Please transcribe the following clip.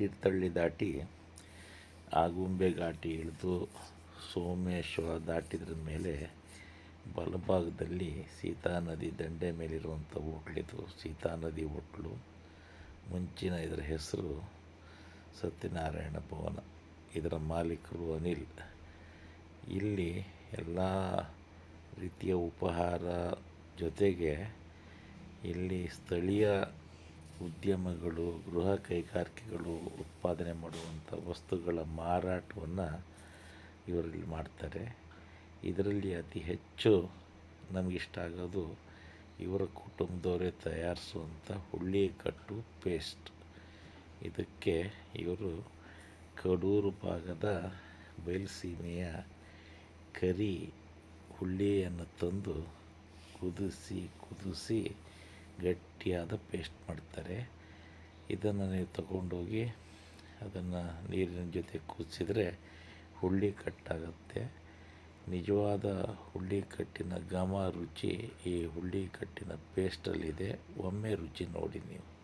ತೀರ್ಥಹಳ್ಳಿ ದಾಟಿ ಆಗುಂಬೆ ಘಾಟಿ ಇಳಿದು ಸೋಮೇಶ್ವರ ದಾಟಿದ್ರ ಮೇಲೆ ಬಲಭಾಗದಲ್ಲಿ ಸೀತಾ ನದಿ ದಂಡೆ ಮೇಲಿರುವಂಥ ಹೋಟ್ಲಿದು ಸೀತಾ ನದಿ ಹೋಟ್ಲು. ಮುಂಚಿನ ಇದರ ಹೆಸರು ಸತ್ಯನಾರಾಯಣ ಭವನ. ಇದರ ಮಾಲೀಕರು ಅನಿಲ್. ಇಲ್ಲಿ ಎಲ್ಲ ರೀತಿಯ ಉಪಹಾರ ಜೊತೆಗೆ ಇಲ್ಲಿ ಸ್ಥಳೀಯ ಉದ್ಯಮಗಳು, ಗೃಹ ಕೈಗಾರಿಕೆಗಳು ಉತ್ಪಾದನೆ ಮಾಡುವಂಥ ವಸ್ತುಗಳ ಮಾರಾಟವನ್ನು ಇವರಲ್ಲಿ ಮಾಡ್ತಾರೆ. ಇದರಲ್ಲಿ ಅತಿ ಹೆಚ್ಚು ನಮಗಿಷ್ಟ ಆಗೋದು ಇವರ ಕುಟುಂಬದವರೇ ತಯಾರಿಸುವಂಥ ಹುಳ್ಳಿಕಟ್ಟು ಪೇಸ್ಟ್ ಇದಕ್ಕೆ ಇವರು ಕಡೂರು ಭಾಗದ ಬಯಲುಸೀಮೆಯ ಕರಿ ಹುಳ್ಳಿಯನ್ನು ತಂದು ಕುದಿಸಿ ಕುದಿಸಿ ಗಟ್ಟಿಯಾದ ಪೇಸ್ಟ್ ಮಾಡ್ತಾರೆ. ಇದನ್ನು ನೀವು ತಗೊಂಡೋಗಿ ಅದನ್ನು ನೀರಿನ ಜೊತೆ ಕುದಿಸಿದರೆ ಹುಳ್ಳಿ ಕಟ್ಟಾಗುತ್ತೆ. ನಿಜವಾದ ಹುಳ್ಳಿಕಟ್ಟಿನ ಘಮ ರುಚಿ ಈ ಹುಳ್ಳಿಕಟ್ಟಿನ ಪೇಸ್ಟಲ್ಲಿದೆ. ಒಮ್ಮೆ ರುಚಿ ನೋಡಿ ನೀವು.